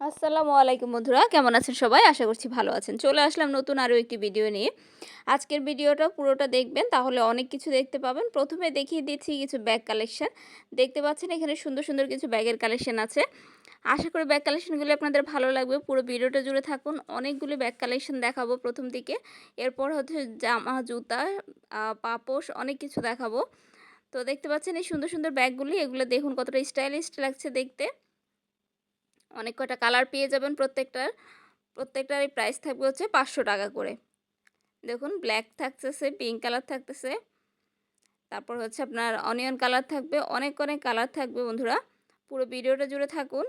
আসসালামু আলাইকুম বন্ধুরা, কেমন আছেন সবাই? আশা করছি ভালো আছেন। চলে আসলাম নতুন আরও একটি ভিডিও নিয়ে। আজকের ভিডিওটা পুরোটা দেখবেন, তাহলে অনেক কিছু দেখতে পাবেন। প্রথমে দেখিয়ে দিচ্ছি কিছু ব্যাগ কালেকশন দেখতে পাচ্ছেন এখানে সুন্দর সুন্দর কিছু ব্যাগের কালেকশন আছে। আশা করি ব্যাগ কালেকশনগুলো আপনাদের ভালো লাগবে। পুরো ভিডিওটা জুড়ে থাকুন। অনেকগুলি ব্যাগ কালেকশন দেখাবো প্রথম দিকে। এরপর হচ্ছে জামা, জুতা পাপোশ, অনেক কিছু দেখাবো। তো দেখতে পাচ্ছেন এই সুন্দর সুন্দর ব্যাগগুলি এগুলো দেখুন কতটা স্টাইলিশ লাগছে দেখতে। অনেক কটা কালার পেয়ে যাবেন প্রত্যেকটার। প্রত্যেকটারই প্রাইস থাকবে হচ্ছে পাঁচশো টাকা করে। দেখুন ব্ল্যাক থাকতেছে পিঙ্ক কালার থাকতেছে। তারপর হচ্ছে আপনার অনিয়ন কালার থাকবে, অনেক অনেক কালার থাকবে বন্ধুরা। পুরো ভিডিওটা জুড়ে থাকুন।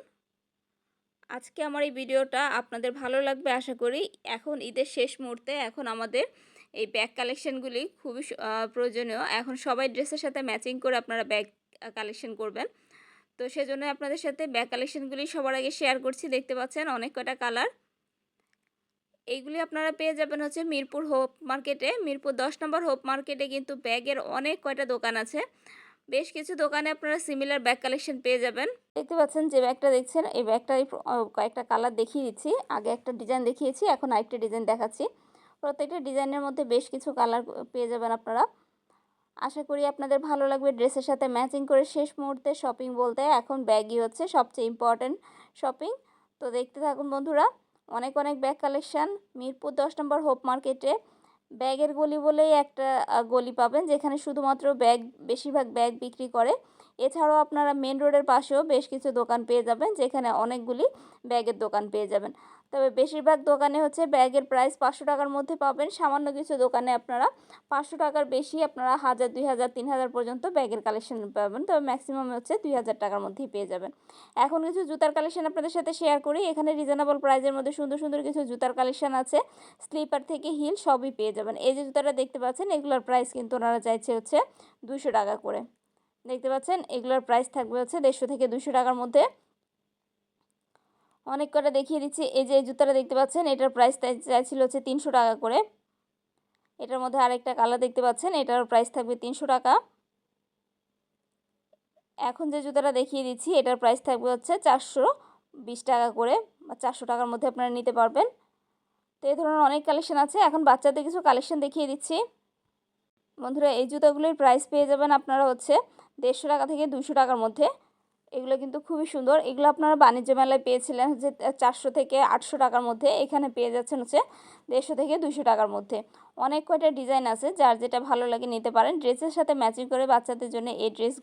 আজকে আমার এই ভিডিওটা আপনাদের ভালো লাগবে আশা করি। এখন ঈদের শেষ মুহূর্তে এখন আমাদের এই ব্যাগ কালেকশানগুলি খুবই প্রয়োজনীয়। এখন সবাই ড্রেসের সাথে ম্যাচিং করে আপনারা ব্যাগ কালেকশন করবেন। তো সেজন্য আপনাদের সাথে ব্যাগ কালেকশনগুলি সবার আগে শেয়ার করছি। দেখতে পাচ্ছেন অনেক কটা কালার। এইগুলি আপনারা পেয়ে যাবেন হচ্ছে মিরপুর হোপ মার্কেটে। মিরপুর দশ নম্বর হোপ মার্কেটে কিন্তু ব্যাগের অনেক কয়টা দোকান আছে। বেশ কিছু দোকানে আপনারা সিমিলার ব্যাগ কালেকশন পেয়ে যাবেন। দেখতে পাচ্ছেন যে ব্যাগটা দেখছেন, এই ব্যাগটাই কয়েকটা কালার দেখিয়ে দিচ্ছি। আগে একটা ডিজাইন দেখিয়েছি, এখন আরেকটা ডিজাইন দেখাচ্ছি। প্রত্যেকটা ডিজাইনের মধ্যে বেশ কিছু কালার পেয়ে যাবেন আপনারা। আশা করি আপনাদের ভালো লাগবে। ড্রেসের সাথে ম্যাচিং করে শেষ মুহূর্তে শপিং বলতে এখন ব্যাগই হচ্ছে সবচেয়ে ইম্পর্ট্যান্ট শপিং তো দেখতে থাকুন বন্ধুরা, অনেক অনেক ব্যাগ কালেকশান মিরপুর দশ নম্বর হোপ মার্কেটে ব্যাগের গলি বলেই একটা গলি পাবেন যেখানে শুধুমাত্র ব্যাগ, বেশিরভাগ ব্যাগ বিক্রি করে। এছাড়াও আপনারা মেন রোডের পাশেও বেশ কিছু দোকান পেয়ে যাবেন, যেখানে অনেকগুলি ব্যাগের দোকান পেয়ে যাবেন। তবে বেশিরভাগ দোকানে হচ্ছে ব্যাগের প্রাইস পাঁচশো টাকার মধ্যে পাবেন। সামান্য কিছু দোকানে আপনারা পাঁচশো টাকার বেশি আপনারা হাজার, দুই হাজার, তিন হাজার পর্যন্ত ব্যাগের কালেকশন পাবেন। তবে ম্যাক্সিমাম হচ্ছে দুই হাজার টাকার মধ্যেই পেয়ে যাবেন। এখন কিছু জুতার কালেকশন আপনাদের সাথে শেয়ার করি। এখানে রিজনেবল প্রাইজের মধ্যে সুন্দর সুন্দর কিছু জুতার কালেকশন আছে। স্লিপার থেকে হিল সবই পেয়ে যাবেন। এই যে জুতাটা দেখতে পাচ্ছেন, এগুলোর প্রাইস কিন্তু ওনারা চাইছে হচ্ছে দুশো টাকা করে। দেখতে পাচ্ছেন? এগুলোর প্রাইস থাকবে হচ্ছে দেড়শো থেকে দুশো টাকার মধ্যে। অনেক কটা দেখিয়ে দিচ্ছি। এই যে জুতাটা দেখতে পাচ্ছেন, এটার প্রাইস চাইছিল হচ্ছে তিনশো টাকা করে। এটার মধ্যে আরেকটা কালার দেখতে পাচ্ছেন এটার প্রাইস থাকবে তিনশো টাকা। এখন যে জুতাটা দেখিয়ে দিচ্ছি, এটার প্রাইস থাকবে হচ্ছে চারশো বিশ টাকা করে, বা চারশো টাকার মধ্যে আপনারা নিতে পারবেন। তো এই ধরনের অনেক কালেকশন আছে। এখন বাচ্চাদের কিছু কালেকশন দেখিয়ে দিচ্ছি। বন্ধুরা, এই জুতাগুলির প্রাইস পেয়ে যাবেন আপনারা হচ্ছে দেড়শো টাকা থেকে দুশো টাকার মধ্যে। এগুলো কিন্তু খুবই সুন্দর। এগুলো আপনারা বাণিজ্য মেলায় পেয়েছিলেন যে চারশো থেকে আটশো টাকার মধ্যে। এখানে পেয়ে যাচ্ছেন হচ্ছে দেড়শো থেকে দুশো টাকার মধ্যে। অনেক কয়টা ডিজাইন আছে যার যেটা ভালো লাগে নিতে পারেন। ড্রেসের সাথে ম্যাচিং করে বাচ্চাদের জন্য এই ড্রেস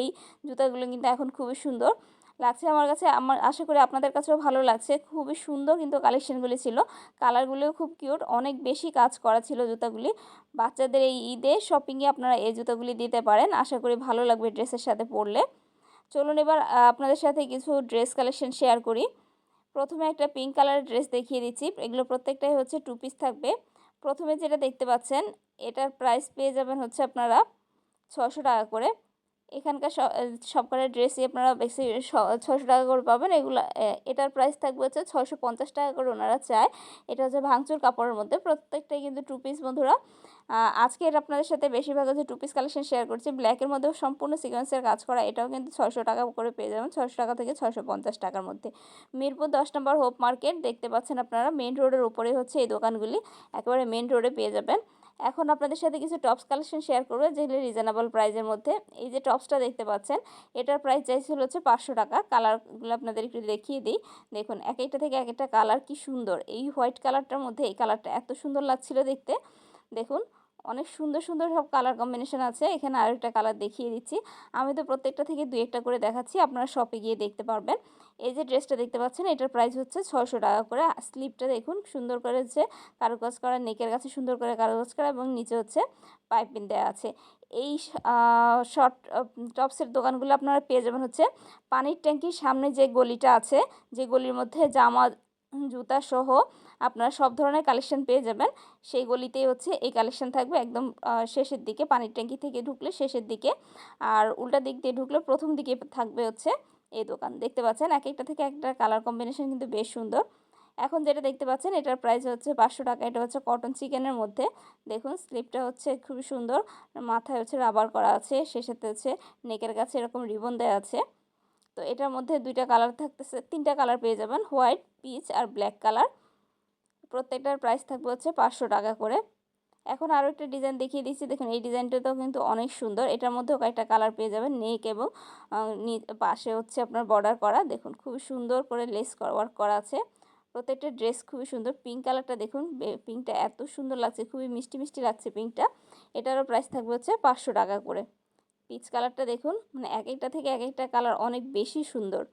এই জুতাগুলো কিন্তু এখন খুবই সুন্দর। লাগছে আমার কাছে। আমার আশা করি আপনাদের কাছেও ভালো লাগছে। খুবই সুন্দর কিন্তু কালেকশনগুলি ছিল। কালারগুলিও খুব কিউট অনেক বেশি কাজ করা ছিল জুতাগুলি। বাচ্চাদের এই ঈদে শপিংয়ে আপনারা এই জুতাগুলি দিতে পারেন। আশা করি ভালো লাগবে ড্রেসের সাথে পরলে। চলুন এবার আপনাদের সাথে কিছু ড্রেস কালেকশন শেয়ার করি। প্রথমে একটা পিঙ্ক কালারের ড্রেস দেখিয়ে দিচ্ছি। এগুলো প্রত্যেকটাই হচ্ছে টু পিস থাকবে। প্রথমে যেটা দেখতে পাচ্ছেন, এটার প্রাইস পেয়ে যাবেন হচ্ছে আপনারা ছশো টাকা করে। এখানকার সব কটার ড্রেসই আপনারা বেশি ছশো টাকা করে পাবেন। এগুলো এটার প্রাইস থাকবে হচ্ছে ছশো পঞ্চাশ টাকা করে ওনারা চায়। এটা হচ্ছে ভাঙচুর কাপড়ের মধ্যে। প্রত্যেকটাই কিন্তু টু পিস বন্ধুরা। আজকে এটা আপনাদের সাথে বেশিরভাগ হচ্ছে টু পিস কালেকশন শেয়ার করছি। ব্ল্যাকের মধ্যেও সম্পূর্ণ সিকোয়েন্সের কাজ করা। এটাও কিন্তু ছশো টাকা করে পেয়ে যাবেন। ছশো টাকা থেকে ছশো পঞ্চাশ টাকার মধ্যে। মিরপুর দশ নম্বর হোপ মার্কেট, দেখতে পাচ্ছেন আপনারা। মেন রোডের উপরে হচ্ছে এই দোকানগুলি। একেবারে মেন রোডে পেয়ে যাবেন। এখন আপনাদের সাথে কিছু টপস কালেকশন শেয়ার করব, যেগুলো রিজনেবল প্রাইজের মধ্যে। এই যে টপসটা দেখতে পাচ্ছেন, এটার প্রাইস চাইছিল হচ্ছে পাঁচশো টাকা। কালারগুলো আপনাদের একটু দেখিয়ে দিই। দেখুন, এক একটা থেকে এক একটা কালার কি সুন্দর। এই হোয়াইট কালারটার মধ্যে এই কালারটা এত সুন্দর লাগছিল দেখতে। দেখুন অনেক সুন্দর সুন্দর সব কালার কম্বিনেশন আছে। এখানে আরেকটা কালার দেখিয়ে দিচ্ছি। আমি তো প্রত্যেকটা থেকে দু একটা করে দেখাচ্ছি, আপনারা শপে গিয়ে দেখতে পারবেন। এই যে ড্রেসটা দেখতে পাচ্ছেন, এটার প্রাইস হচ্ছে ছয়শো টাকা করে। স্লিপটা দেখুন, সুন্দর করে হচ্ছে কারুকাজ করা, নেকের কাছে সুন্দর করে কারুকাজ করা এবং নিচে হচ্ছে পাইপিং দেওয়া আছে। এই শর্ট টপসের দোকানগুলো আপনারা পেয়ে যাবেন হচ্ছে পানির ট্যাঙ্কির সামনে যে গলিটা আছে, যে গলির মধ্যে জামা জুতা সহ আপনারা সব ধরনের কালেকশন পেয়ে যাবেন। সেই গলিতেই হচ্ছে এই কালেকশন থাকবে। একদম শেষের দিকে, পানির ট্যাঙ্কি থেকে ঢুকলে শেষের দিকে। আর উল্টা দিক দিয়ে ঢুকলে প্রথম দিকে থাকবে হচ্ছে এই দোকান। দেখতে পাচ্ছেন এক একটা থেকে একটা কালার কম্বিনেশন কিন্তু বেশ সুন্দর। এখন যেটা দেখতে পাচ্ছেন, এটার প্রাইস হচ্ছে পাঁচশো টাকা। এটা হচ্ছে কটন চিকেনের মধ্যে। দেখুন স্লিপটা হচ্ছে খুবই সুন্দর। মাথায় হচ্ছে রাবার করা আছে। সে সাথে হচ্ছে নেকের কাছে এরকম রিবন দেওয়া আছে। তো এটার মধ্যে দুইটা কালার থাকতেছে, তিনটা কালার পেয়ে যাবেন, হোয়াইট, পিচ আর ব্ল্যাক কালার। প্রত্যেকটার প্রাইস থাকবে হচ্ছে পাঁচশো টাকা করে। এখন আরও একটা ডিজাইন দেখিয়ে দিচ্ছি, দেখুন এই ডিজাইনটাতেও কিন্তু অনেক সুন্দর। এটার মধ্যেও কয়েকটা কালার পেয়ে যাবেন, নেক এবং পাশে হচ্ছে আপনার বর্ডার করা। দেখুন খুবই সুন্দর করে লেস ওয়ার্ক করা আছে। প্রত্যেকটা ড্রেস খুবই সুন্দর। পিঙ্ক কালারটা দেখুন পিঙ্কটা এত সুন্দর লাগছে, খুবই মিষ্টি মিষ্টি লাগছে পিঙ্কটা। এটারও প্রাইস থাকবে হচ্ছে পাঁচশো টাকা করে। পিচ কালারটা দেখুন মানে এক একটা থেকে এক একটা কালার অনেক বেশি সুন্দর।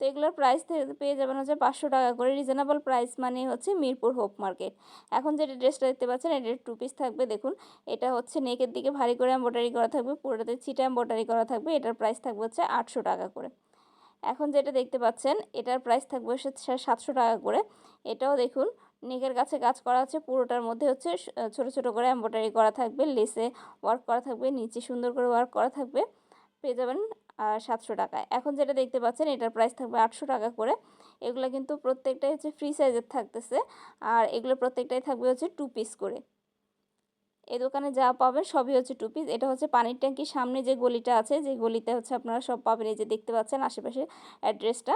তো এগুলোর প্রাইস পেয়ে যাবেন হচ্ছে পাঁচশো টাকা করে রিজনেবল প্রাইস মানে হচ্ছে মিরপুর হোপ মার্কেট। এখন যেটা ড্রেসটা দেখতে পাচ্ছেন, এটা টু পিস থাকবে, দেখুন। এটা হচ্ছে নেকের দিকে ভারী করে এম্ব্রয়ডারি করা থাকবে, পুরোটাতে চিটা এম্ব্রয়ডারি করা থাকবে, এটার প্রাইস থাকবে হচ্ছে আটশো টাকা করে। এখন যেটা দেখতে পাচ্ছেন, এটার প্রাইস থাকবে সাতশো টাকা করে। এটাও দেখুন নেকের কাছে কাজ করা আছে পুরোটার মধ্যে হচ্ছে ছোট ছোট করে এম্ব্রয়ডারি করা থাকবে লেসে ওয়ার্ক করা থাকবে, নিচে সুন্দর করে ওয়ার্ক করা থাকবে, পেয়ে যাবেন সাতশো টাকায়। এখন যেটা দেখতে পাচ্ছেন, এটার প্রাইস থাকবে আটশো টাকা করে। এগুলো কিন্তু প্রত্যেকটাই হচ্ছে ফ্রি সাইজের থাকতেছে, আর এগুলো প্রত্যেকটাই থাকবে হচ্ছে টু পিস করে। এই দোকানে যা পাবেন সবই হচ্ছে টু পিস এটা হচ্ছে পানির ট্যাঙ্কির সামনে যে গলিটা আছে, যে গলিতে হচ্ছে আপনারা সব পাবেন, এই যে দেখতে পাচ্ছেন আশেপাশে অ্যাড্রেসটা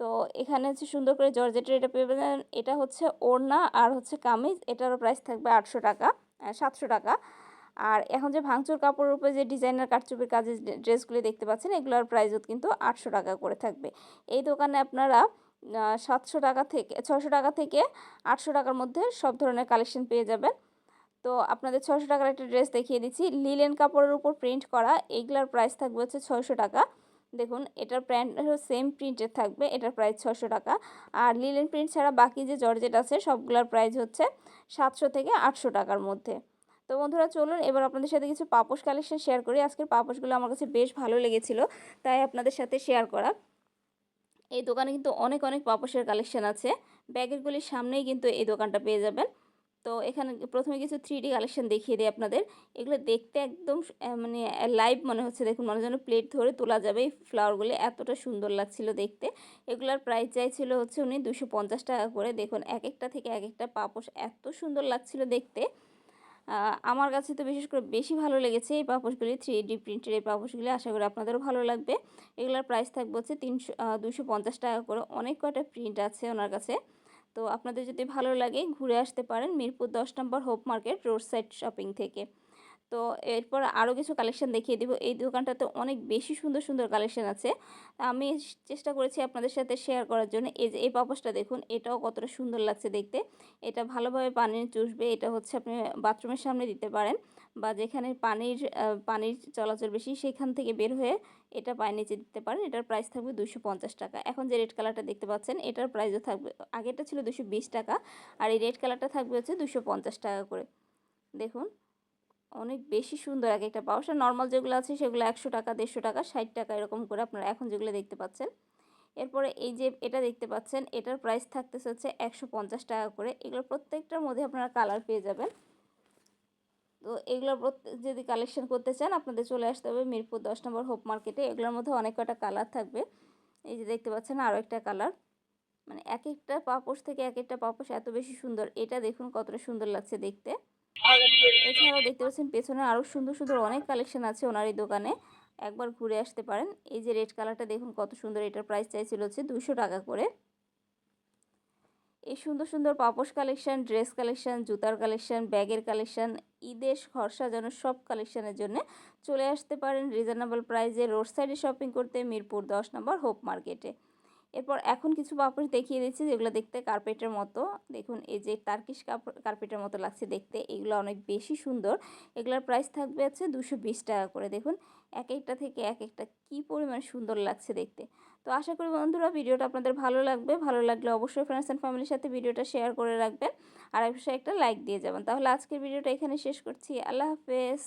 তো এখানে হচ্ছে সুন্দর করে জর্জেটের এটা পেয়ে যাবেন। এটা হচ্ছে ওড়না আর হচ্ছে কামিজ। এটারও প্রাইস থাকবে আটশো টাকা সাতশো টাকা। আর এখন যে ভাঙচুর কাপড়ের উপরে যে ডিজাইনার কাটচুপির কাজের ড্রেসগুলি দেখতে পাচ্ছেন, এগুলোর প্রাইসও কিন্তু আটশো টাকা করে থাকবে। এই দোকানে আপনারা সাতশো টাকা থেকে, ছশো টাকা থেকে আটশো টাকার মধ্যে সব ধরনের কালেকশন পেয়ে যাবেন। তো আপনাদের ছশো টাকার একটা ড্রেস দেখিয়ে দিচ্ছি। লিলেন কাপড়ের উপর প্রিন্ট করা এইগুলার প্রাইস থাকবে হচ্ছে ছয়শো টাকা। দেখুন, এটার প্যান্ট সেম প্রিন্টের থাকবে, এটার প্রাইস ছশো টাকা। আর লিলেন প্রিন্ট ছাড়া বাকি যে জর্জেট আছে, সবগুলোর প্রাইস হচ্ছে সাতশো থেকে আটশো টাকার মধ্যে। তো বন্ধুরা, চলুন, এবার আপনাদের সাথে কিছু পাপোশ কালেকশন শেয়ার করি। আজকের পাপোশগুলো আমার কাছে বেশ ভালো লেগেছিল, তাই আপনাদের সাথে শেয়ার করা। এই দোকানে কিন্তু অনেক অনেক পাপোশের কালেকশন আছে। ব্যাগেরগুলির সামনেই কিন্তু এই দোকানটা পেয়ে যাবেন। তো এখানে প্রথমে কিছু থ্রি ডি কালেকশন দেখিয়ে দিই আপনাদের। এগুলো দেখতে একদম মানে লাইভ মনে হচ্ছে। দেখুন, মনে যেন প্লেট ধরে তোলা যাবে এই ফ্লাওয়ারগুলি এতটা সুন্দর লাগছিল দেখতে। এগুলার প্রাইস চাইছিল হচ্ছে উনি দুশো পঞ্চাশ টাকা করে। দেখুন, এক একটা থেকে এক একটা পাপোশ এত সুন্দর লাগছিল দেখতে। আমার কাছে তো বিশেষ করে বেশি ভালো লেগেছে এই পাপোশগুলি থ্রি ডি প্রিন্টের এই পাপোশগুলি। আশা করি আপনাদেরও ভালো লাগবে। এগুলোর প্রাইস থাকবে হচ্ছে তিনশো টাকা করে। অনেক কয়টা প্রিন্ট আছে ওনার কাছে। তো আপনাদের যদি ভালো লাগে ঘুরে আসতে পারেন মিরপুর দশ নম্বর Hope market road side shopping থেকে। তো এরপর আরও কিছু কালেকশন দেখিয়ে দিব। এই দোকানটাতে অনেক বেশি সুন্দর সুন্দর কালেকশন আছে। আমি চেষ্টা করেছি আপনাদের সাথে শেয়ার করার জন্য। এই যে, এই পাপসটা দেখুন, এটাও কতটা সুন্দর লাগছে দেখতে। এটা ভালোভাবে পানি চুষবে। এটা হচ্ছে আপনি বাথরুমের সামনে দিতে পারেন। বা যেখানে পানির পানির চলাচল বেশি সেখান থেকে বের হয়ে এটা পায়ে নিচে দিতে পারেন। এটার প্রাইস থাকবে দুশো টাকা। এখন যে রেড কালারটা দেখতে পাচ্ছেন, এটার প্রাইসও থাকবে, আগেরটা ছিল দুশো টাকা আর এই রেড কালারটা থাকবে হচ্ছে দুশো টাকা করে। দেখুন, অনেক বেশি সুন্দর এক একটা পাওয়া নর্মাল যেগুলো আছে সেগুলো একশো টাকা, দেড়শো টাকা, ষাট টাকা এরকম করে আপনারা এখন যেগুলো দেখতে পাচ্ছেন। এরপরে এই যে এটা দেখতে পাচ্ছেন, এটার প্রাইস থাকতেছে হচ্ছে একশো পঞ্চাশ টাকা করে। এগুলো প্রত্যেকটার মধ্যে আপনারা কালার পেয়ে যাবেন। তো এগুলো যদি কালেকশন করতে চান, আপনাদের চলে আসতে হবে মিরপুর দশ নম্বর হোপ মার্কেটে এগুলোর মধ্যে অনেক কটা কালার থাকবে। এই যে দেখতে পাচ্ছেন আরও একটা কালার মানে এক একটা পাপোশ থেকে এক একটা পাপোশ এত বেশি সুন্দর। এটা দেখুন কতটা সুন্দর লাগছে দেখতে। এছাড়াও দেখতে পাচ্ছেন পেছনে আরও সুন্দর সুন্দর অনেক কালেকশন আছে ওনার এই দোকানে। একবার ঘুরে আসতে পারেন। এই যে রেড কালারটা দেখুন কত সুন্দর। এটার প্রাইস চাইছিল হচ্ছে দুশো টাকা করে। এই সুন্দর সুন্দর পাপোশ কালেকশন ড্রেস কালেকশন জুতার কালেকশন ব্যাগের কালেকশন ঈদের ঘর সাজানো সব কালেকশনের জন্য চলে আসতে পারেন রিজনেবল প্রাইসে রোড সাইডে শপিং করতে মিরপুর দশ নম্বর হোপ মার্কেটে এরপর এখন কিছু পাপড় দেখিয়ে দিচ্ছি যেগুলো দেখতে কার্পেটের মতো। দেখুন, এই যে টার্কিশ কার্পেটের মতো লাগছে দেখতে। এগুলো অনেক বেশি সুন্দর। এগুলোর প্রাইস থাকবে হচ্ছে দুশো টাকা করে। দেখুন, এক একটা থেকে এক একটা কী পরিমাণ সুন্দর লাগছে দেখতে। তো আশা করি বন্ধুরা ভিডিওটা আপনাদের ভালো লাগবে। ভালো লাগলে অবশ্যই ফ্রেন্ডস অ্যান্ড ফ্যামিলির সাথে ভিডিওটা শেয়ার করে রাখবেন। আর অবশ্যই একটা লাইক দিয়ে যাবেন। তাহলে আজকের ভিডিওটা এখানে শেষ করছি। আল্লাহ হাফেজ।